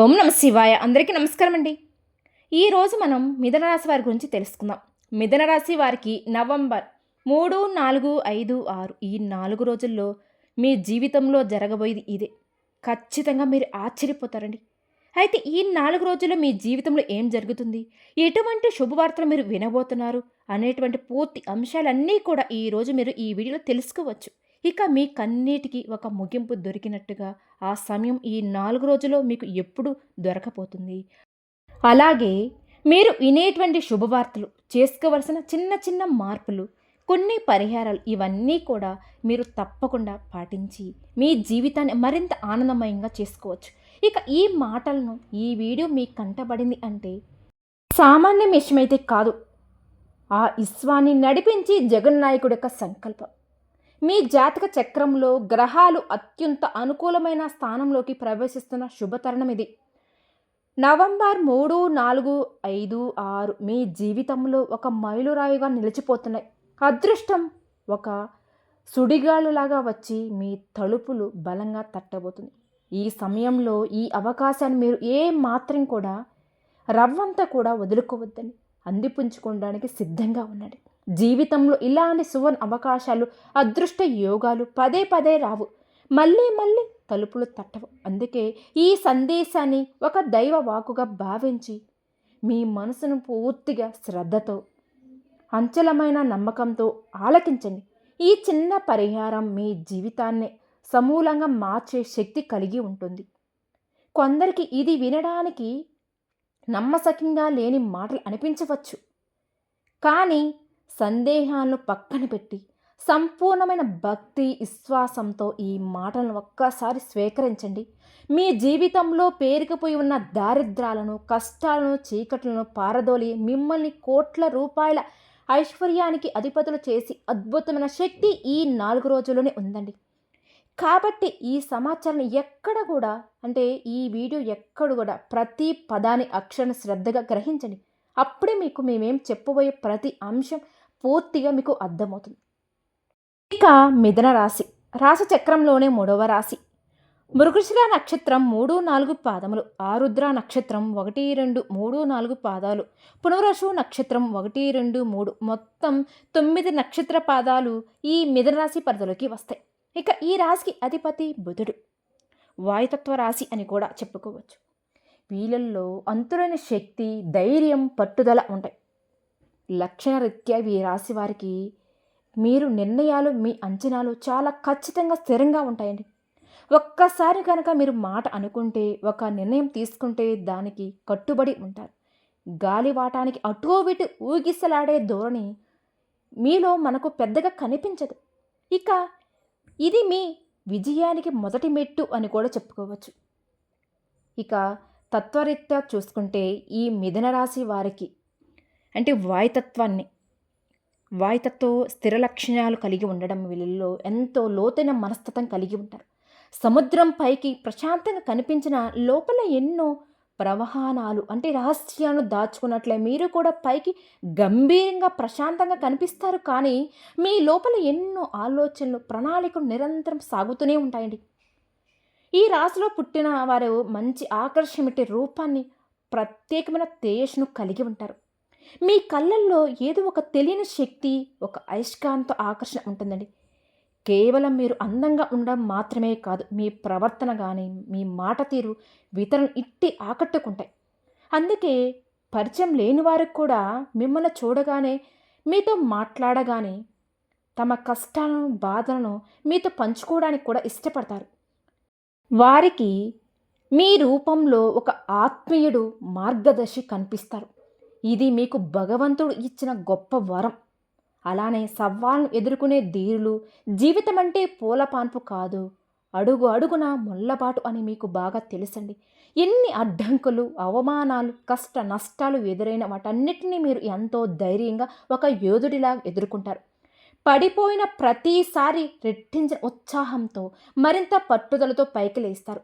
ఓం నమ శివాయ. అందరికీ నమస్కారం అండి. ఈరోజు మనం మిథున రాశి వారి గురించి తెలుసుకుందాం. మిథున రాశి వారికి నవంబర్ మూడు నాలుగు ఐదు ఆరు ఈ నాలుగు రోజుల్లో మీ జీవితంలో జరగబోయేది ఇదే. ఖచ్చితంగా మీరు ఆశ్చర్యపోతారండి. అయితే ఈ నాలుగు రోజుల్లో మీ జీవితంలో ఏం జరుగుతుంది? ఎటువంటి శుభవార్తలు మీరు వినబోతున్నారు? అనేటువంటి పూర్తి అంశాలన్నీ కూడా ఈరోజు మీరు ఈ వీడియోలో తెలుసుకోవచ్చు. ఇక మీ కన్నీటికి ఒక ముగింపు దొరికినట్టుగా ఆ సమయం ఈ నాలుగు రోజుల్లో మీకు ఎప్పుడు దొరకపోతుంది అలాగే మీరు వినేటువంటి శుభవార్తలు చేసుకోవలసిన చిన్న చిన్న మార్పులు కొన్ని పరిహారాలు ఇవన్నీ కూడా మీరు తప్పకుండా పాటించి మీ జీవితాన్ని మరింత ఆనందమయంగా చేసుకోవచ్చు. ఇక ఈ మాటలను ఈ వీడియో మీకు కంటబడింది అంటే సామాన్య విషయమైతే కాదు. ఆ ఇస్వాన్ని నడిపించి జగన్నాయకుడి యొక్క సంకల్పం. మీ జాతక చక్రంలో గ్రహాలు అత్యంత అనుకూలమైన స్థానంలోకి ప్రవేశిస్తున్న శుభతరుణం ఇది. నవంబర్ మూడు నాలుగు ఐదు ఆరు మీ జీవితంలో ఒక మైలురాయిగా నిలిచిపోతున్నాయి. అదృష్టం ఒక సుడిగాలులాగా వచ్చి మీ తలుపులు బలంగా తట్టబోతుంది. ఈ సమయంలో ఈ అవకాశాన్ని మీరు ఏ మాత్రం కూడా రవ్వంతా కూడా వదులుకోవద్దని అందిపుంచుకోవడానికి సిద్ధంగా ఉండండి. జీవితంలో ఇలాంటి సువర్ణ అవకాశాలు అదృష్ట యోగాలు పదే పదే రావు. మళ్ళీ మళ్ళీ తలుపులు తట్టవు. అందుకే ఈ సందేశాన్ని ఒక దైవ వాకుగా భావించి మీ మనసును పూర్తిగా శ్రద్ధతో అంచలమైన నమ్మకంతో ఆలకించండి. ఈ చిన్న పరిహారం మీ జీవితాన్ని సమూలంగా మార్చే శక్తి కలిగి ఉంటుంది. కొందరికి ఇది వినడానికి నమ్మసకంగా లేని మాటలు అనిపించవచ్చు. కానీ సందేహాలను పక్కన పెట్టి సంపూర్ణమైన భక్తి విశ్వాసంతో ఈ మాటలను ఒక్కసారి స్వీకరించండి. మీ జీవితంలో పేరుకుపోయి ఉన్న దారిద్రాలను కష్టాలను చీకట్లను పారదోలి మిమ్మల్ని కోట్ల రూపాయల ఐశ్వర్యానికి అధిపతులు చేసి అద్భుతమైన శక్తి ఈ నాలుగు రోజుల్లోనే ఉందండి. కాబట్టి ఈ సమాచారాన్ని ఎక్కడ కూడా అంటే ఈ వీడియో ఎక్కడ కూడా ప్రతి పదాన్ని అక్షరం శ్రద్ధగా గ్రహించండి. అప్పుడే మీకు మేమేం చెప్పబోయే ప్రతి అంశం పూర్తిగా మీకు అర్థమవుతుంది. ఇక మిథున రాశి. రాశి చక్రంలోనే మూడవ రాశి. మృగశిల నక్షత్రం మూడు నాలుగు పాదములు ఆరుద్ర నక్షత్రం ఒకటి రెండు మూడు నాలుగు పాదాలు పునరసు నక్షత్రం ఒకటి రెండు మూడు మొత్తం తొమ్మిది నక్షత్ర పాదాలు ఈ మిథన రాశి పరిధిలోకి వస్తాయి. ఇక ఈ రాశికి అధిపతి బుధుడు. వాయుతత్వ రాశి అని కూడా చెప్పుకోవచ్చు. వీళ్ళల్లో అంతులేని శక్తి ధైర్యం పట్టుదల ఉంటాయి. లక్షణరీత్యా ఈ రాశి వారికి మీరు నిర్ణయాలు మీ అంచనాలు చాలా ఖచ్చితంగా స్థిరంగా ఉంటాయండి. ఒక్కసారి కనుక మీరు మాట అనుకుంటే ఒక నిర్ణయం తీసుకుంటే దానికి కట్టుబడి ఉంటారు. గాలివాటానికి అటో ఇటు ఊగిసలాడే ధోరణి మీలో మనకు పెద్దగా కనిపించదు. ఇక ఇది మీ విజయానికి మొదటి మెట్టు అని కూడా చెప్పుకోవచ్చు. ఇక తత్వరీత్యా చూసుకుంటే ఈ మిథున రాశి వారికి అంటే వాయుతత్వాన్ని వాయుతత్వ స్థిర లక్షణాలు కలిగి ఉండడం వీళ్ళల్లో ఎంతో లోతైన మనస్తత్వం కలిగి ఉంటారు. సముద్రం పైకి ప్రశాంతంగా కనిపించిన లోపల ఎన్నో ప్రవహానాలు అంటే రహస్యాలను దాచుకున్నట్లే మీరు కూడా పైకి గంభీరంగా ప్రశాంతంగా కనిపిస్తారు. కానీ మీ లోపల ఎన్నో ఆలోచనలు ప్రణాళికలు నిరంతరం సాగుతూనే ఉంటాయండి. ఈ రాశిలో పుట్టిన వారు మంచి ఆకర్షమిటి రూపాన్ని ప్రత్యేకమైన తేజస్సును కలిగి ఉంటారు. మీ కళ్ళల్లో ఏదో ఒక తెలియని శక్తి ఒక అయస్కాంత ఆకర్షణ ఉంటుందండి. కేవలం మీరు అందంగా ఉండడం మాత్రమే కాదు మీ ప్రవర్తన కానీ మీ మాట తీరు ఇతరులను ఇట్టి ఆకట్టుకుంటాయి. అందుకే పరిచయం లేని వారికి కూడా మిమ్మల్ని చూడగానే మీతో మాట్లాడగానే తమ కష్టాలను బాధలను మీతో పంచుకోవడానికి కూడా ఇష్టపడతారు. వారికి మీ రూపంలో ఒక ఆత్మీయుడు మార్గదర్శి కనిపిస్తారు. ఇది మీకు భగవంతుడు ఇచ్చిన గొప్ప వరం. అలానే సవాళ్ళను ఎదుర్కొనే ధీరులు జీవితం అంటే పూలపాన్పు కాదు. అడుగు అడుగున ముళ్ళపాటు అని మీకు బాగా తెలుసండి. ఎన్ని అడ్డంకులు అవమానాలు కష్ట నష్టాలు ఎదురైన వాటన్నిటినీ మీరు ఎంతో ధైర్యంగా ఒక యోధుడిలా ఎదుర్కొంటారు. పడిపోయిన ప్రతిసారి రెట్టించిన ఉత్సాహంతో మరింత పట్టుదలతో పైకి లేస్తారు.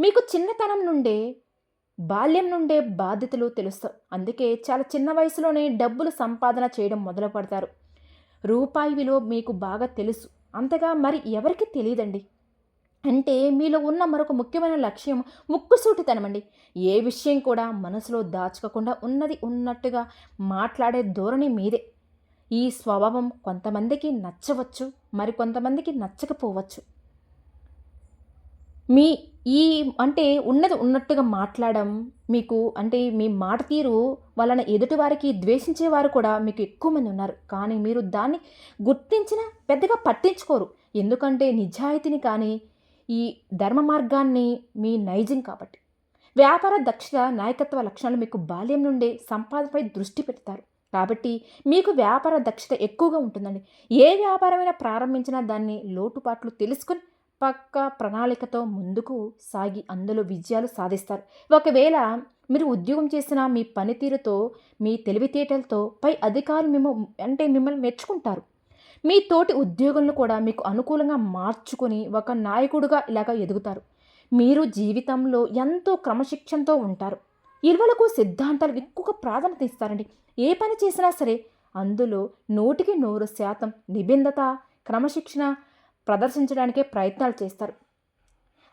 మీకు చిన్నతనం నుండే బాల్యం నుండే బాధ్యతలు తెలుస్తాయి. అందుకే చాలా చిన్న వయసులోనే డబ్బులు సంపాదన చేయడం మొదలు పెడతారు రూపాయి విలువ మీకు బాగా తెలుసు. అంతగా మరి ఎవరికి తెలియదండి? అంటే మీలో ఉన్న మరొక ముఖ్యమైన లక్ష్యం ముక్కుసూటితనమండి ఏ విషయం కూడా మనసులో దాచుకోకుండా ఉన్నది ఉన్నట్టుగా మాట్లాడే ధోరణి మీదే. ఈ స్వభావం కొంతమందికి నచ్చవచ్చు మరి కొంతమందికి నచ్చకపోవచ్చు. మీ ఈ అంటే ఉన్నది ఉన్నట్టుగా మాట్లాడడం మీకు అంటే మీ మాట తీరు వలన ఎదుటివారికి ద్వేషించేవారు కూడా మీకు ఎక్కువ మంది ఉన్నారు. కానీ మీరు దాన్ని గుర్తించిన పెద్దగా పట్టించుకోరు. ఎందుకంటే నిజాయితీని కానీ ఈ ధర్మ మార్గాన్ని మీ నైజం కాబట్టి. వ్యాపార దక్షత నాయకత్వ లక్షణాలు మీకు బాల్యం నుండే సంపాదనపై దృష్టి పెడతారు. కాబట్టి మీకు వ్యాపార దక్షత ఎక్కువగా ఉంటుందండి. ఏ వ్యాపారమైనా ప్రారంభించినా దాన్ని లోటుపాట్లు తెలుసుకుని పక్క ప్రణాళికతో ముందుకు సాగి అందులో విజయాలు సాధిస్తారు. ఒకవేళ మీరు ఉద్యోగం చేసిన మీ పనితీరుతో మీ తెలివితేటలతో పై అధికారులు మేము అంటే మిమ్మల్ని మెచ్చుకుంటారు. మీ తోటి ఉద్యోగులను కూడా మీకు అనుకూలంగా మార్చుకొని ఒక నాయకుడుగా ఇలాగ ఎదుగుతారు. మీరు జీవితంలో ఎంతో క్రమశిక్షణతో ఉంటారు. ఇరువలకు సిద్ధాంతాలు ఎక్కువగా ప్రాధాన్యత ఇస్తారండి. ఏ పని చేసినా సరే అందులో నూటికి నూరు శాతం నిబిందత క్రమశిక్షణ ప్రదర్శించడానికే ప్రయత్నాలు చేస్తారు.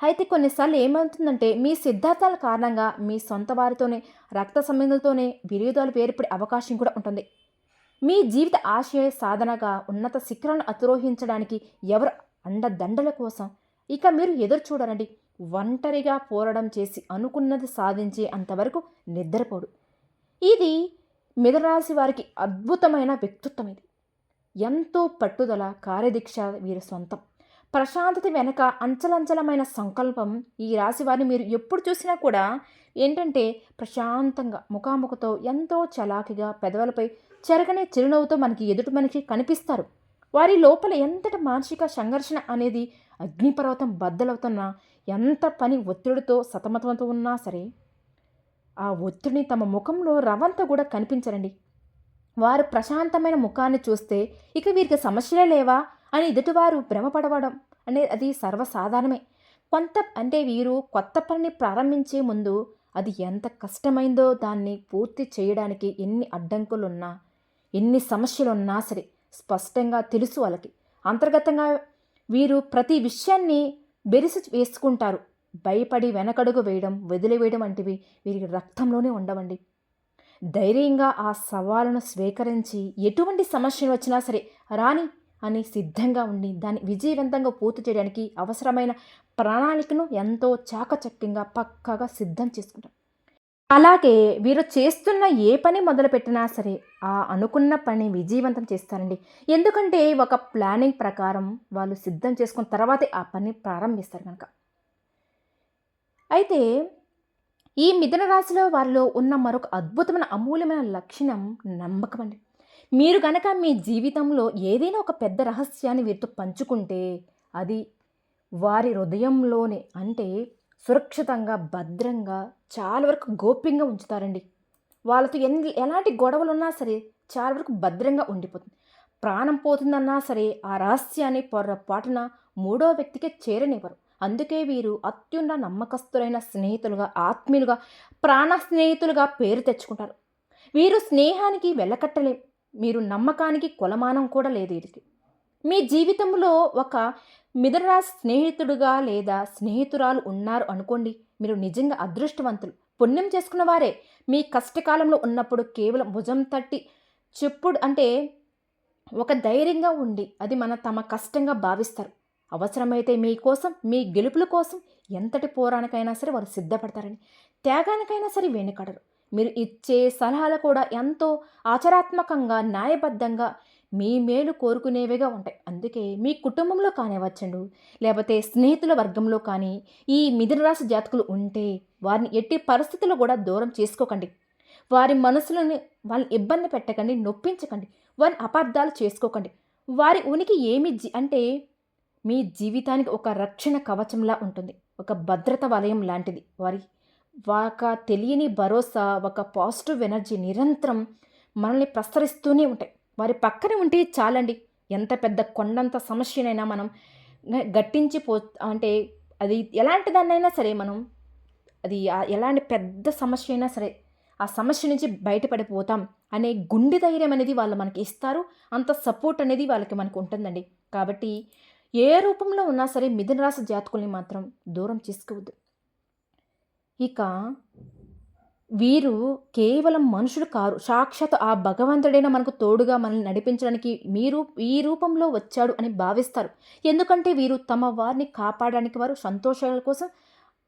అయితే కొన్నిసార్లు ఏమవుతుందంటే మీ సిద్ధాంతాల కారణంగా మీ సొంత వారితోనే రక్త సంబంధులతోనే విరోధాలు ఏర్పడే అవకాశం కూడా ఉంటుంది. మీ జీవిత ఆశయ సాధనగా ఉన్నత శిఖరాలను అతిరోహించడానికి ఎవరు అండదండల కోసం? ఇక మీరు ఎదురు చూడరండి ఒంటరిగా పోరడం చేసి అనుకున్నది సాధించే అంతవరకు నిద్రపోడు. ఇది మిథునరాశి వారికి అద్భుతమైన వ్యక్తిత్వం ఇది. ఎంతో పట్టుదల కార్యదీక్ష వీరి సొంతం. ప్రశాంతత వెనక అంచలంచలమైన సంకల్పం ఈ రాశి వారిని మీరు ఎప్పుడు చూసినా కూడా ఏంటంటే ప్రశాంతంగా ముఖాముఖతో ఎంతో చలాకిగా పెదవులపై చెరగనే చిరునవ్వుతో మనకి ఎదుటి మనిషి కనిపిస్తారు. వారి లోపల ఎంతటి మానసిక సంఘర్షణ అనేది అగ్నిపర్వతం బద్దలవుతున్నా ఎంత పని ఒత్తిడితో సతమతమతో ఉన్నా సరే ఆ ఒత్తిడిని తమ ముఖంలో రవంత కూడా కనిపించరండి. వారు ప్రశాంతమైన ముఖాన్ని చూస్తే ఇక వీరికి సమస్యలే లేవా? అని ఎదుటివారు భ్రమపడవడం అనేది అది సర్వసాధారణమే. కొంత అంటే వీరు కొత్త పనిని ప్రారంభించే ముందు అది ఎంత కష్టమైందో దాన్ని పూర్తి చేయడానికి ఎన్ని అడ్డంకులున్నా ఎన్ని సమస్యలున్నా సరే స్పష్టంగా తెలుసు వాళ్ళకి. అంతర్గతంగా వీరు ప్రతి విషయాన్ని బెరిసి వేసుకుంటారు. భయపడి వెనకడుగు వేయడం వదిలివేయడం వంటివి వీరికి రక్తంలోనే ఉండవండి. ధైర్యంగా ఆ సవాలును స్వీకరించి ఎటువంటి సమస్యలు వచ్చినా సరే రాని అని సిద్ధంగా ఉండి దాన్ని విజయవంతంగా పూర్తి చేయడానికి అవసరమైన ప్రణాళికను ఎంతో చాకచక్యంగా పక్కాగా సిద్ధం చేసుకుంటాం. అలాగే వీరు చేస్తున్న ఏ పని మొదలుపెట్టినా సరే ఆ అనుకున్న పని విజయవంతం చేస్తారండి. ఎందుకంటే ఒక ప్లానింగ్ ప్రకారం వాళ్ళు సిద్ధం చేసుకున్న తర్వాతే ఆ పని ప్రారంభిస్తారు కనుక. అయితే ఈ మిథున రాశిలో వారిలో ఉన్న మరొక అద్భుతమైన అమూల్యమైన లక్షణం నమ్మకం అండి. మీరు కనుక మీ జీవితంలో ఏదైనా ఒక పెద్ద రహస్యాన్ని వీరితో పంచుకుంటే అది వారి హృదయంలోనే అంటే సురక్షితంగా భద్రంగా చాలా వరకు గోప్యంగా ఉంచుతారండి. వాళ్ళతో ఎన్ ఎలాంటి గొడవలు ఉన్నా సరే చాలా వరకు భద్రంగా ఉండిపోతుంది. ప్రాణం పోతుందన్నా సరే ఆ రహస్యాన్ని పొర్రపాటున మూడో వ్యక్తికి చేరనివ్వరు. అందుకే వీరు అత్యున్న నమ్మకస్తులైన స్నేహితులుగా ఆత్మీయులుగా ప్రాణ స్నేహితులుగా పేరు తెచ్చుకుంటారు. వీరు స్నేహానికి వెళ్ళకట్టలేం మీరు నమ్మకానికి కొలమానం కూడా లేదు వీరికి. మీ జీవితంలో ఒక మిథునరాశి స్నేహితుడుగా లేదా స్నేహితురాలు ఉన్నారు అనుకోండి మీరు నిజంగా అదృష్టవంతులు. పుణ్యం చేసుకున్న వారే. మీ కష్టకాలంలో ఉన్నప్పుడు కేవలం భుజం తట్టి చెప్పుడు అంటే ఒక ధైర్యంగా ఉండి అది మన తమ కష్టంగా భావిస్తారు. అవసరమైతే మీకోసం మీ గెలుపుల కోసం ఎంతటి పోరానికైనా సరే వారు సిద్ధపడతారని. త్యాగానికైనా సరే వెనుకడరు. మీరు ఇచ్చే సలహాలు కూడా ఎంతో ఆచరాత్మకంగా న్యాయబద్ధంగా మీ మేలు కోరుకునేవిగా ఉంటాయి. అందుకే మీ కుటుంబంలో కానివ్వచ్చండు లేకపోతే స్నేహితుల వర్గంలో కానీ ఈ మిథున రాశి జాతకులు ఉంటే వారిని ఎట్టి పరిస్థితుల్లో కూడా దూరం చేసుకోకండి. వారి మనసులను వాళ్ళని ఇబ్బంది పెట్టకండి నొప్పించకండి. వారిని అపార్థాలు చేసుకోకండి. వారి ఉనికి ఏమి అంటే మీ జీవితానికి ఒక రక్షణ కవచంలా ఉంటుంది. ఒక భద్రత వలయం లాంటిది. వారి ఒక తెలియని భరోసా ఒక పాజిటివ్ ఎనర్జీ నిరంతరం మనల్ని ప్రసరిస్తూనే ఉంటాయి. వారి పక్కన ఉంటే చాలండి. ఎంత పెద్ద కొండంత సమస్యనైనా మనం గట్టించి పో అంటే అది ఎలాంటి దాన్నైనా సరే మనం అది ఎలాంటి పెద్ద సమస్య అయినా సరే ఆ సమస్య నుంచి బయటపడిపోతాం అనే గుండె ధైర్యం అనేది వాళ్ళు మనకి ఇస్తారు. అంత సపోర్ట్ అనేది వాళ్ళకి మనకు ఉంటుందండి. కాబట్టి ఏ రూపంలో ఉన్నా సరే మిథున రాశి జాతకుల్ని మాత్రం దూరం చేసుకోవద్దు. ఇక వీరు కేవలం మనుషులు కారు. సాక్షాత్ ఆ భగవంతుడైన మనకు తోడుగా మనల్ని నడిపించడానికి మీరు ఈ రూపంలో వచ్చాడు అని భావిస్తారు. ఎందుకంటే వీరు తమ వారిని కాపాడడానికి వారు సంతోషాల కోసం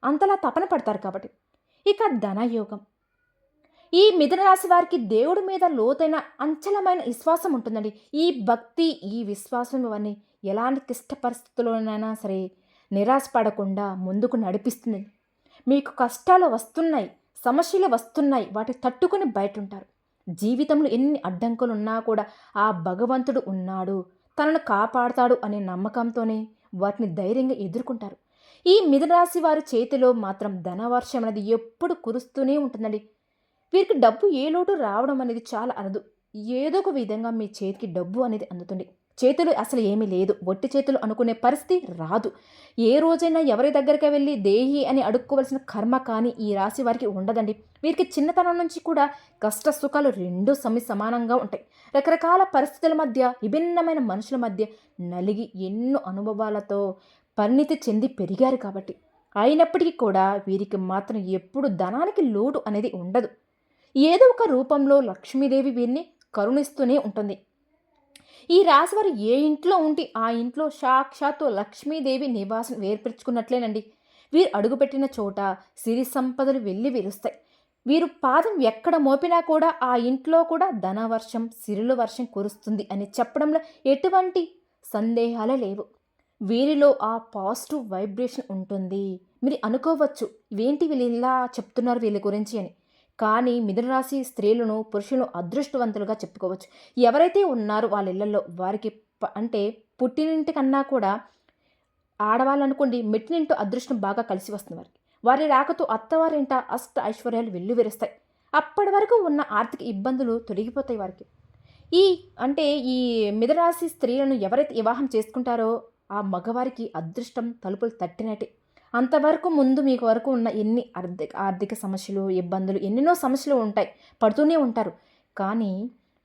అంతలా తపన పడతారు కాబట్టి. ఇక ధనయోగం. ఈ మిథున రాశి వారికి దేవుడి మీద లోతైన అంచలమైన విశ్వాసం ఉంటుందండి. ఈ భక్తి ఈ విశ్వాసం ఇవన్నీ ఎలాంటి క్లిష్ట పరిస్థితుల్లోనైనా సరే నిరాశపడకుండా ముందుకు నడిపిస్తుంది. మీకు కష్టాలు వస్తున్నాయి సమస్యలు వస్తున్నాయి వాటి తట్టుకుని బయట ఉంటారు జీవితంలో ఎన్ని అడ్డంకులు ఉన్నా కూడా ఆ భగవంతుడు ఉన్నాడు తనను కాపాడతాడు అనే నమ్మకంతోనే వాటిని ధైర్యంగా ఎదుర్కొంటారు. ఈ మిథున వారి చేతిలో మాత్రం ధనవర్షం అనేది ఎప్పుడు కురుస్తూనే ఉంటుందండి. వీరికి డబ్బు ఏ లోటు రావడం అనేది చాలా అరదు. ఏదో ఒక విధంగా మీ చేతికి డబ్బు అనేది అందుతుంది. చేతులు అసలు ఏమీ లేదు. ఒట్టి చేతులు అనుకునే పరిస్థితి రాదు. ఏ రోజైనా ఎవరి దగ్గరికి వెళ్ళి దేహి అని అడుక్కోవలసిన కర్మ కానీ ఈ రాశి వారికి ఉండదండి. వీరికి చిన్నతనం నుంచి కూడా కష్ట సుఖాలు రెండూ సమి సమానంగా ఉంటాయి. రకరకాల పరిస్థితుల మధ్య విభిన్నమైన మనుషుల మధ్య నలిగి ఎన్నో అనుభవాలతో పరిణితి చెంది పెరిగారు కాబట్టి. అయినప్పటికీ కూడా వీరికి మాత్రం ఎప్పుడు ధనానికి లోటు అనేది ఉండదు. ఏదో ఒక రూపంలో లక్ష్మీదేవి వీరిని కరుణిస్తూనే ఉంటుంది. ఈ రాశివారు ఏ ఇంట్లో ఉండి ఆ ఇంట్లో సాక్షాత్తు లక్ష్మీదేవి నివాసం ఏర్పరచుకున్నట్లేనండి. వీరు అడుగుపెట్టిన చోట సిరి సంపదలు వెళ్ళి విరుస్తాయి. వీరు పాదం ఎక్కడ మోపినా కూడా ఆ ఇంట్లో కూడా ధనవర్షం సిరుల వర్షం కురుస్తుంది అని చెప్పడంలో ఎటువంటి సందేహాలే లేవు. వీరిలో ఆ పాజిటివ్ వైబ్రేషన్ ఉంటుంది. మీరు అనుకోవచ్చు ఇవేంటి వీళ్ళు ఇలా చెప్తున్నారు వీళ్ళ గురించి అని. కానీ మిథునరాశి స్త్రీలను పురుషులను అదృష్టవంతులుగా చెప్పుకోవచ్చు. ఎవరైతే ఉన్నారో వాళ్ళ ఇళ్ళలో వారికి అంటే పుట్టినింటికన్నా కూడా ఆడవాళ్ళు అనుకోండి మెట్టినింటూ అదృష్టం బాగా కలిసి వస్తుంది వారికి. వారి రాకతో అత్తవారింట అష్ట ఐశ్వర్యాలు వెల్లువిరుస్తాయి. అప్పటి వరకు ఉన్న ఆర్థిక ఇబ్బందులు తొలగిపోతాయి వారికి. ఈ అంటే ఈ మిథరాశి స్త్రీలను ఎవరైతే వివాహం చేసుకుంటారో ఆ మగవారికి అదృష్టం తలుపులు తట్టినట్టే. అంతవరకు ముందు మీకు వరకు ఉన్న ఎన్ని ఆర్థిక ఆర్థిక సమస్యలు ఇబ్బందులు ఎన్నెన్నో సమస్యలు ఉంటాయి. పడుతూనే ఉంటారు. కానీ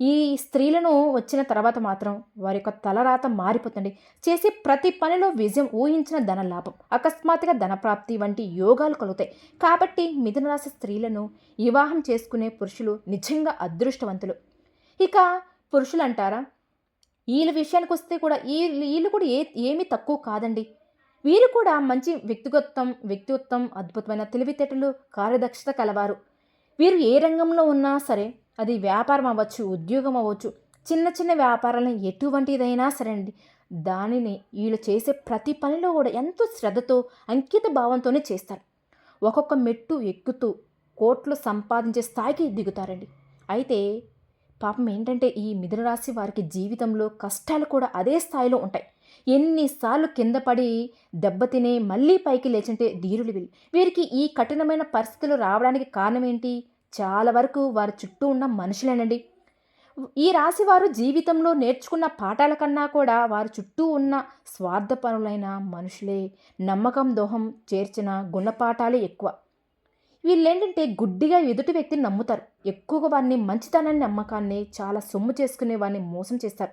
ఈ స్త్రీలను వచ్చిన తర్వాత మాత్రం వారి యొక్క తలరాత మారిపోతుంది. చేసే ప్రతి పనిలో విజయం ఊహించిన ధన లాభం అకస్మాత్తుగా ధనప్రాప్తి వంటి యోగాలు కలుగుతాయి. కాబట్టి మిథున రాశి స్త్రీలను వివాహం చేసుకునే పురుషులు నిజంగా అదృష్టవంతులు. ఇక పురుషులు అంటారా వీళ్ళ విషయానికి వస్తే కూడా వీళ్ళు వీళ్ళు కూడా ఏ ఏమీ తక్కువ కాదండి. వీరు కూడా మంచి వ్యక్తిగతం వ్యక్తిత్వం అద్భుతమైన తెలివితేటలు కార్యదక్షత కలవారు. వీరు ఏ రంగంలో ఉన్నా సరే అది వ్యాపారం అవ్వచ్చు ఉద్యోగం అవ్వచ్చు చిన్న చిన్న వ్యాపారాలను ఎటువంటిదైనా సరే అండి దానిని వీళ్ళు చేసే ప్రతి పనిలో కూడా ఎంతో శ్రద్ధతో అంకిత భావంతోనే చేస్తారు. ఒక్కొక్క మెట్టు ఎక్కుతూ కోట్లు సంపాదించే స్థాయికి దిగుతారండి. అయితే పాపం ఏంటంటే ఈ మిథున రాశి వారికి జీవితంలో కష్టాలు కూడా అదే స్థాయిలో ఉంటాయి. ఎన్నిసార్లు కింద పడి దెబ్బతినే మళ్ళీ పైకి లేచంటే ధీరులు వీళ్ళు. వీరికి ఈ కఠినమైన పరిస్థితులు రావడానికి కారణం ఏంటి చాలా వరకు వారి చుట్టూ ఉన్న మనుషులేనండి. ఈ రాశి వారు జీవితంలో నేర్చుకున్న పాఠాల కన్నా కూడా వారి చుట్టూ ఉన్న స్వార్థపరులైన మనుషులే. నమ్మకం దోహం చేర్చిన గుణపాఠాలే ఎక్కువ. వీళ్ళేంటంటే గుడ్డిగా ఎదుటి వ్యక్తిని నమ్ముతారు. ఎక్కువగా వారిని మంచితనాన్ని నమ్మకాన్ని చాలా సొమ్ము చేసుకునే వారిని మోసం చేస్తారు.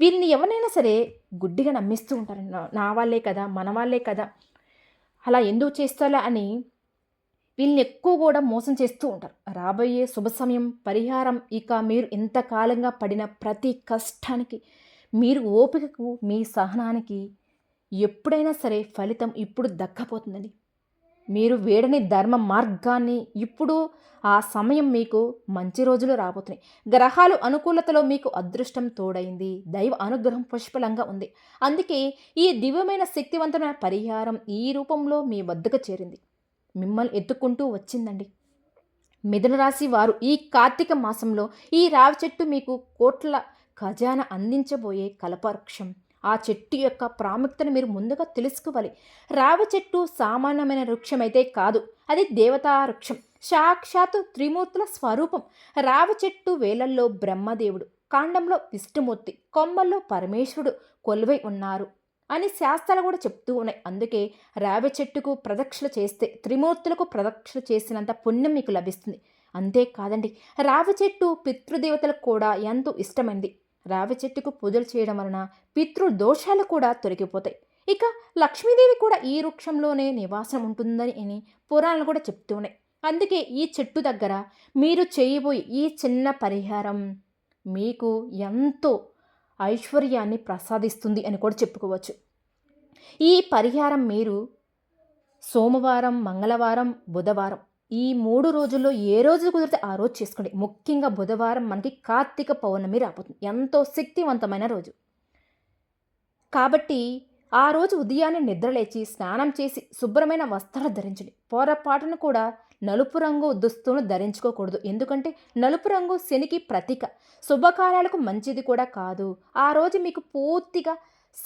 వీరిని ఎవరైనా సరే గుడ్డిగా నమ్మిస్తూ ఉంటారు. నా- నా వాళ్ళే కదా మన వాళ్ళే కదా అలా ఎందుకు చేస్తారా అని వీళ్ళని ఎక్కువ కూడా మోసం చేస్తూ ఉంటారు. రాబోయే శుభ సమయం పరిహారం ఇక మీరు ఇంతకాలంగా పడిన ప్రతి కష్టానికి మీరు ఓపికకు మీ సహనానికి ఎప్పుడైనా సరే ఫలితం ఇప్పుడు దక్కపోతుందండి. మీరు వేడని ధర్మ మార్గాన్ని ఇప్పుడు ఆ సమయం మీకు మంచి రోజులు రాబోతున్నాయి. గ్రహాలు అనుకూలతలో మీకు అదృష్టం తోడైంది. దైవ అనుగ్రహం పుష్పలంగా ఉంది. అందుకే ఈ దివ్యమైన శక్తివంతమైన పరిహారం ఈ రూపంలో మీ వద్దకు చేరింది. మిమ్మల్ని ఎత్తుకుంటూ వచ్చిందండి. మిథునరాశి వారు ఈ కార్తీక మాసంలో ఈ రావి చెట్టు మీకు కోట్ల ఖజానా అందించబోయే కలపవృక్షం ఆ చెట్టు యొక్క ప్రాముఖ్యతను మీరు ముందుగా తెలుసుకోవాలి. రావి చెట్టు సామాన్యమైన వృక్షం అయితే కాదు అది దేవతా వృక్షం. సాక్షాత్తు త్రిమూర్తుల స్వరూపం. రావి చెట్టు వేలల్లో బ్రహ్మదేవుడు కాండంలో విష్ణుమూర్తి కొమ్మల్లో పరమేశ్వరుడు కొలువై ఉన్నారు అని శాస్త్రాలు కూడా చెప్తూ ఉన్నాయి. అందుకే రావి చెట్టుకు ప్రదక్షిణ చేస్తే త్రిమూర్తులకు ప్రదక్షిణ చేసినంత పుణ్యం మీకు లభిస్తుంది. అంతేకాదండి రావి చెట్టు పితృదేవతలకు కూడా ఎంతో ఇష్టమైంది. రావి చెట్టుకు పూజలు చేయడం వలన పితృ దోషాలు కూడా తొలగిపోతాయి. ఇక లక్ష్మీదేవి కూడా ఈ వృక్షంలోనే నివాసం ఉంటుందని అని పురాణాలు కూడా చెప్తూ ఉన్నాయి. అందుకే ఈ చెట్టు దగ్గర మీరు చేయబోయే ఈ చిన్న పరిహారం మీకు ఎంతో ఐశ్వర్యాన్ని ప్రసాదిస్తుంది అని కూడా చెప్పుకోవచ్చు. ఈ పరిహారం మీరు సోమవారం మంగళవారం బుధవారం ఈ మూడు రోజుల్లో ఏ రోజు కుదిరితే ఆ రోజు చేసుకోండి. ముఖ్యంగా బుధవారం మనకి కార్తీక పౌర్ణమి రాబోతుంది. ఎంతో శక్తివంతమైన రోజు. కాబట్టి ఆ రోజు ఉదయాన్నే నిద్రలేచి స్నానం చేసి శుభ్రమైన వస్త్రాలు ధరించండి. పొరపాటును కూడా నలుపు రంగు దుస్తులను ధరించుకోకూడదు. ఎందుకంటే నలుపు రంగు శనికి ప్రతీక. శుభకార్యాలకు మంచిది కూడా కాదు. ఆ రోజు మీకు పూర్తిగా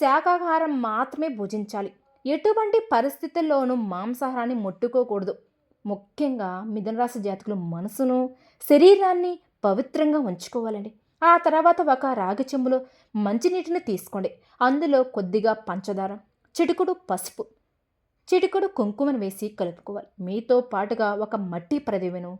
శాకాహారం మాత్రమే భుజించాలి. ఎటువంటి పరిస్థితుల్లోనూ మాంసాహారాన్ని ముట్టుకోకూడదు. ముఖ్యంగా మిథునరాశి జాతకులు మనసును శరీరాన్ని పవిత్రంగా ఉంచుకోవాలండి. ఆ తర్వాత ఒక రాగి చెంబులో మంచినీటిని తీసుకోండి. అందులో కొద్దిగా పంచదార చిటికుడు పసుపు చిటికుడు కుంకుమను వేసి కలుపుకోవాలి. మీతో పాటుగా ఒక మట్టి ప్రదివెను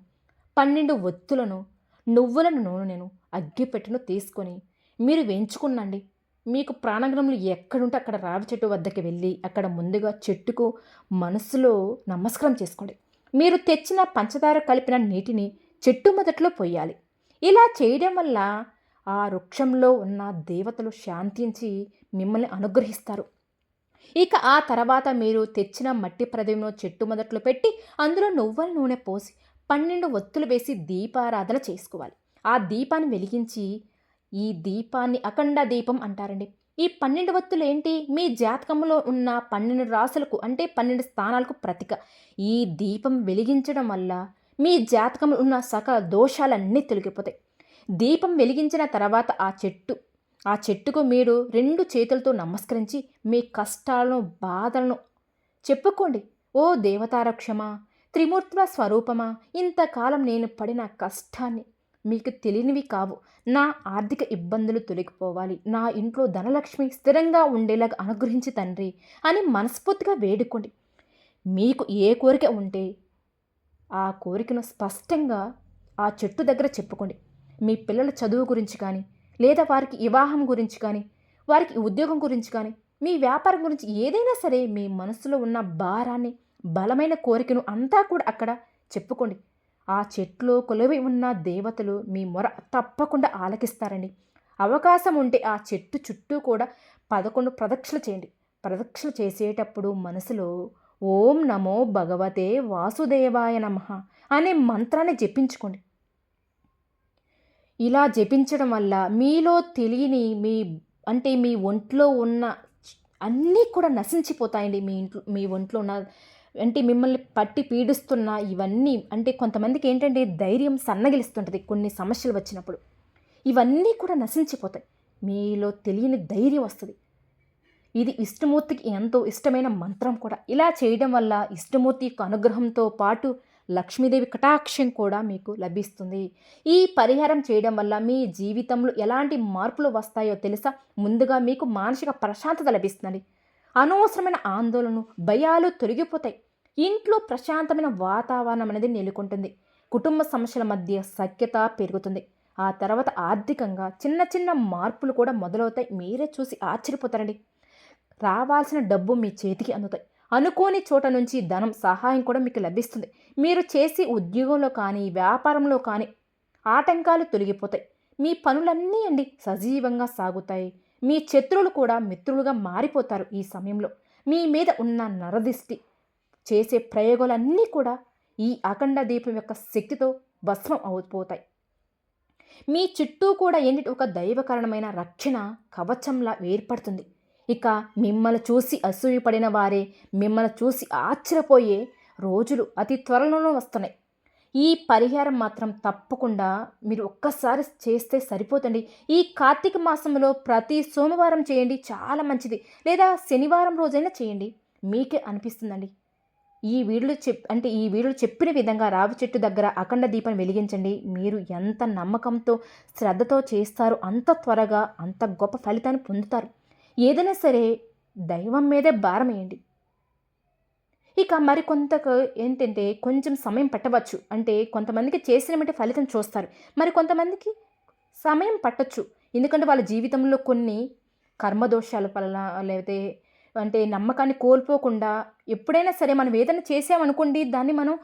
పన్నెండు ఒత్తులను నువ్వుల నూనెను అగ్గిపెట్టెను తీసుకొని మీరు వేయించుకున్నండి. మీకు ప్రాణగ్రములు ఎక్కడుంటే అక్కడ రావి చెట్టు వద్దకు వెళ్ళి అక్కడ ముందుగా చెట్టుకు మనసులో నమస్కారం చేసుకోండి. మీరు తెచ్చిన పంచదార కలిపిన నీటిని చెట్టు మొదట్లో పోయాలి. ఇలా చేయడం వల్ల ఆ వృక్షంలో ఉన్న దేవతలు శాంతించి మిమ్మల్ని అనుగ్రహిస్తారు. ఇక ఆ తర్వాత మీరు తెచ్చిన మట్టి ప్రదేశంలో చెట్టు మొదట్లో పెట్టి అందులో నువ్వుల నూనె పోసి పన్నెండు ఒత్తులు వేసి దీపారాధన చేసుకోవాలి. ఆ దీపాన్ని వెలిగించి ఈ దీపాన్ని అఖండ దీపం అంటారండి. ఈ పన్నెండు వత్తులు ఏంటి? మీ జాతకంలో ఉన్న పన్నెండు రాసులకు అంటే పన్నెండు స్థానాలకు ప్రతిక. ఈ దీపం వెలిగించడం వల్ల మీ జాతకంలో ఉన్న సకల దోషాలన్నీ తొలగిపోతాయి. దీపం వెలిగించిన తర్వాత ఆ చెట్టు ఆ చెట్టుకు మీరు రెండు చేతులతో నమస్కరించి మీ కష్టాలను బాధలను చెప్పుకోండి. ఓ దేవతారక్షమా త్రిమూర్తుల స్వరూపమా ఇంతకాలం నేను పడిన కష్టాన్ని మీకు తెలియనివి కావు. నా ఆర్థిక ఇబ్బందులు తొలగిపోవాలి. నా ఇంట్లో ధనలక్ష్మి స్థిరంగా ఉండేలాగా అనుగ్రహించి తండ్రి అని మనస్ఫూర్తిగా వేడుకోండి. మీకు ఏ కోరిక ఉంటే ఆ కోరికను స్పష్టంగా ఆ చెట్టు దగ్గర చెప్పుకోండి. మీ పిల్లల చదువు గురించి కానీ లేదా వారికి వివాహం గురించి కానీ వారికి ఉద్యోగం గురించి కానీ మీ వ్యాపారం గురించి ఏదైనా సరే మీ మనసులో ఉన్న భారాన్ని బలమైన కోరికను అంతా కూడా అక్కడ చెప్పుకోండి. ఆ చెట్లో కొలువి ఉన్న దేవతలు మీ మొర తప్పకుండా ఆలకిస్తారండి అవకాశం ఉంటే ఆ చెట్టు చుట్టూ కూడా పదకొండు ప్రదక్షిణలు చేయండి. ప్రదక్షిణ చేసేటప్పుడు మనసులో ఓం నమో భగవతే వాసుదేవాయ నమ అనే మంత్రాన్ని జపించుకోండి. ఇలా జపించడం వల్ల మీలో తెలియని మీ అంటే మీ ఒంట్లో ఉన్న అన్నీ కూడా నశించిపోతాయండి. మీ ఇంట్లో మీ ఒంట్లో ఉన్న అంటే మిమ్మల్ని పట్టి పీడిస్తున్న ఇవన్నీ అంటే కొంతమందికి ఏంటంటే ధైర్యం సన్నగిలిస్తుంటుంది కొన్ని సమస్యలు వచ్చినప్పుడు. ఇవన్నీ కూడా నశించిపోతాయి. మీలో తెలియని ధైర్యం వస్తుంది. ఇది ఇష్టమూర్తికి ఎంతో ఇష్టమైన మంత్రం కూడా. ఇలా చేయడం వల్ల ఇష్టమూర్తి యొక్క అనుగ్రహంతో పాటు లక్ష్మీదేవి కటాక్షం కూడా మీకు లభిస్తుంది. ఈ పరిహారం చేయడం వల్ల మీ జీవితంలో ఎలాంటి మార్పులు వస్తాయో తెలుసా? ముందుగా మీకు మానసిక ప్రశాంతత లభిస్తుంది. అనవసరమైన ఆందోళన భయాలు తొలగిపోతాయి. ఇంట్లో ప్రశాంతమైన వాతావరణం అనేది నెలకొంటుంది. కుటుంబ సమస్యల మధ్య సఖ్యత పెరుగుతుంది. ఆ తర్వాత ఆర్థికంగా చిన్న చిన్న మార్పులు కూడా మొదలవుతాయి. మీరే చూసి ఆశ్చర్యపోతారండి. రావాల్సిన డబ్బు మీ చేతికి అందుతాయి. అనుకోని చోట నుంచి ధనం సహాయం కూడా మీకు లభిస్తుంది. మీరు చేసే ఉద్యోగంలో కానీ వ్యాపారంలో కానీ ఆటంకాలు తొలగిపోతాయి. మీ పనులన్నీ అండి సజీవంగా సాగుతాయి. మీ శత్రువులు కూడా మిత్రులుగా మారిపోతారు ఈ సమయంలో. మీ మీద ఉన్న నరదిష్టి చేసే ప్రయోగాలన్నీ కూడా ఈ అఖండ దీపం యొక్క శక్తితో భస్మం అవుపోతాయి మీ చుట్టూ కూడా ఏంటి? ఒక దైవకరణమైన రక్షణ కవచంలా ఏర్పడుతుంది. ఇక మిమ్మల్ని చూసి అసూయపడిన వారే మిమ్మల్ని చూసి ఆశ్చర్యపోయే రోజులు అతి త్వరలోనే వస్తున్నాయి. ఈ పరిహారం మాత్రం తప్పకుండా మీరు ఒక్కసారి చేస్తే సరిపోతండి. ఈ కార్తీక మాసంలో ప్రతి సోమవారం చేయండి చాలా మంచిది. లేదా శనివారం రోజైనా చేయండి. మీకే అనిపిస్తుందండి. ఈ వీడియో చెప్ అంటే ఈ వీడియో చెప్పిన విధంగా రావి చెట్టు దగ్గర అఖండ దీపం వెలిగించండి. మీరు ఎంత నమ్మకంతో శ్రద్ధతో చేస్తారో అంత త్వరగా అంత గొప్ప ఫలితాన్ని పొందుతారు. ఏదైనా సరే దైవం మీదే భారమేయండి ఇక మరి కొంతకు ఏంటంటే కొంచెం సమయం పట్టవచ్చు. అంటే కొంతమందికి చేసిన వెంటనే ఫలితం చూస్తారు. మరి కొంతమందికి సమయం పట్టచ్చు. ఎందుకంటే వాళ్ళ జీవితంలో కొన్ని కర్మదోషాల వలన లేకపోతే అంటే నమ్మకాన్ని కోల్పోకుండా ఎప్పుడైనా సరే మనం ఏదైనా చేసామనుకోండి దాన్ని మనం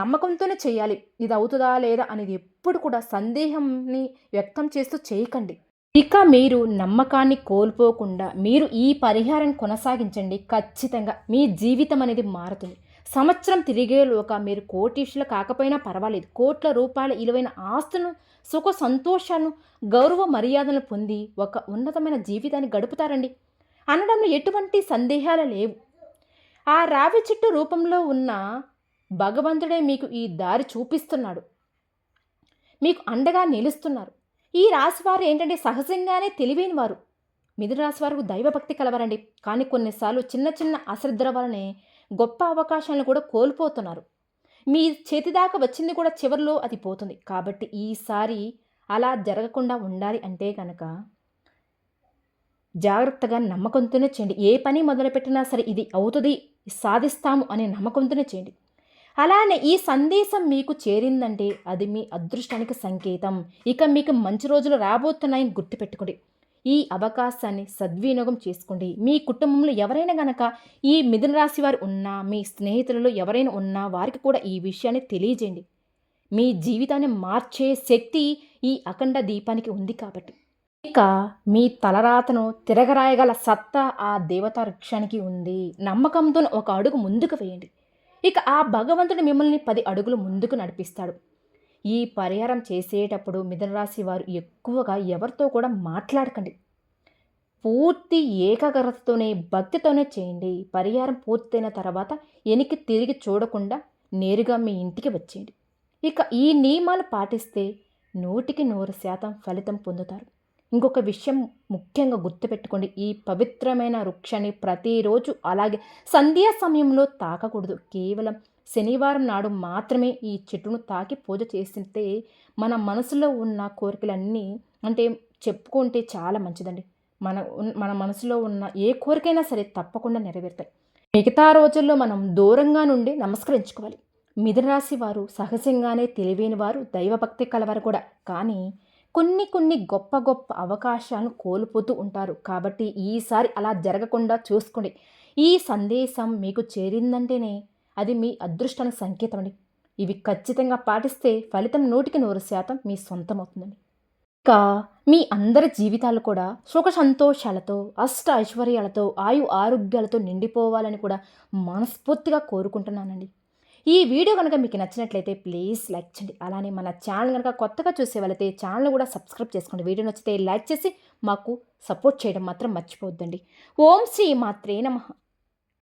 నమ్మకంతోనే చేయాలి. ఇది అవుతుందా లేదా అనేది ఎప్పుడు కూడా సందేహంని వ్యక్తం చేస్తూ చేయకండి. ఇక మీరు నమ్మకాన్ని కోల్పోకుండా మీరు ఈ పరిహారం కొనసాగించండి. ఖచ్చితంగా మీ జీవితం అనేది మారుతుంది. సంవత్సరం తిరిగేలోక మీరు కోటీషులు కాకపోయినా పర్వాలేదు. కోట్ల రూపాయల విలువైన ఆస్తులను సుఖ సంతోషాలను గౌరవ మర్యాదలను పొంది ఒక ఉన్నతమైన జీవితాన్ని గడుపుతారండి. అనడంలో ఎటువంటి సందేహాలు లేవు. ఆ రావి చెట్టు రూపంలో ఉన్న భగవంతుడే మీకు ఈ దారి చూపిస్తున్నాడు. మీకు అండగా నిలుస్తున్నారు. ఈ రాశివారు ఏంటంటే సహజంగానే తెలివైన వారు మిథున రాశి వారు దైవభక్తి కలవరండి. కానీ కొన్నిసార్లు చిన్న చిన్న అశ్రద్ధల వలనే గొప్ప అవకాశాలను కూడా కోల్పోతున్నారు. మీ చేతి దాకా వచ్చింది కూడా చివరిలో అది పోతుంది. కాబట్టి ఈసారి అలా జరగకుండా ఉండాలి అంటే కనుక జాగ్రత్తగా నమ్మకంతోనే చేయండి. ఏ పని మొదలుపెట్టినా సరే ఇది అవుతుంది సాధిస్తాము అనే నమ్మకంతోనే చేయండి. అలానే ఈ సందేశం మీకు చేరిందంటే అది మీ అదృష్టానికి సంకేతం. ఇక మీకు మంచి రోజులు రాబోతున్నాయని గుర్తుపెట్టుకోండి. ఈ అవకాశాన్ని సద్వినియోగం చేసుకోండి. మీ కుటుంబంలో ఎవరైనా గనక ఈ మిథున రాశి వారు ఉన్నా మీ స్నేహితులలో ఎవరైనా ఉన్నా వారికి కూడా ఈ విషయాన్ని తెలియజేయండి. మీ జీవితాన్ని మార్చే శక్తి ఈ అఖండ దీపానికి ఉంది కాబట్టి. ఇక మీ తలరాతను తిరగరాయగల సత్తా ఆ దేవతా వృక్షానికి ఉంది. నమ్మకంతో ఒక అడుగు ముందుకు వేయండి. ఇక ఆ భగవంతుడు మిమ్మల్ని పది అడుగులు ముందుకు నడిపిస్తాడు. ఈ పరిహారం చేసేటప్పుడు మిథునరాశి వారు ఎక్కువగా ఎవరితో కూడా మాట్లాడకండి. పూర్తి ఏకాగ్రతతోనే భక్తితోనే చేయండి. పరిహారం పూర్తయిన తర్వాత వెనక్కి తిరిగి చూడకుండా నేరుగా మీ ఇంటికి వచ్చేయండి. ఇక ఈ నియమాలు పాటిస్తే నూటికి నూరు శాతం ఫలితం పొందుతారు. ఇంకొక విషయం ముఖ్యంగా గుర్తుపెట్టుకోండి. ఈ పవిత్రమైన వృక్షాన్ని ప్రతిరోజు అలాగే సంధ్యా సమయంలో తాకకూడదు. కేవలం శనివారం నాడు మాత్రమే ఈ చెట్టును తాకి పూజ చేస్తే మన మనసులో ఉన్న కోరికలన్నీ అంటే చెప్పుకుంటే చాలా మంచిదండి. మన మన మనసులో ఉన్న ఏ కోరికైనా సరే తప్పకుండా నెరవేరుతాయి. మిగతా రోజుల్లో మనం దూరంగా నుండి నమస్కరించుకోవాలి. మిథునరాశి వారు సహజంగానే తెలివైన వారు దైవభక్తి కలవారు కూడా. కానీ కొన్ని కొన్ని గొప్ప గొప్ప అవకాశాలను కోల్పోతూ ఉంటారు. కాబట్టి ఈసారి అలా జరగకుండా చూసుకోండి. ఈ సందేశం మీకు చేరిందంటేనే అది మీ అదృష్టానికి సంకేతం అండి. ఇవి ఖచ్చితంగా పాటిస్తే ఫలితం నూటికి నూరు శాతం మీ సొంతం అవుతుందండి ఇంకా మీ అందరి జీవితాలు కూడా సుఖ సంతోషాలతో అష్ట ఐశ్వర్యాలతో ఆయు ఆరోగ్యాలతో నిండిపోవాలని కూడా మనస్ఫూర్తిగా కోరుకుంటున్నానండి. ఈ వీడియో కనుక మీకు నచ్చినట్లయితే ప్లీజ్ లైక్ చేయండి. అలానే మన ఛానల్ కనుక కొత్తగా చూసే వాళ్ళైతే ఛానల్ కూడా సబ్స్క్రైబ్ చేసుకోండి. వీడియో నచ్చితే లైక్ చేసి మాకు సపోర్ట్ చేయడం మాత్రం మర్చిపోవద్దండి. ఓం శ్రీ మాత్రే నమ.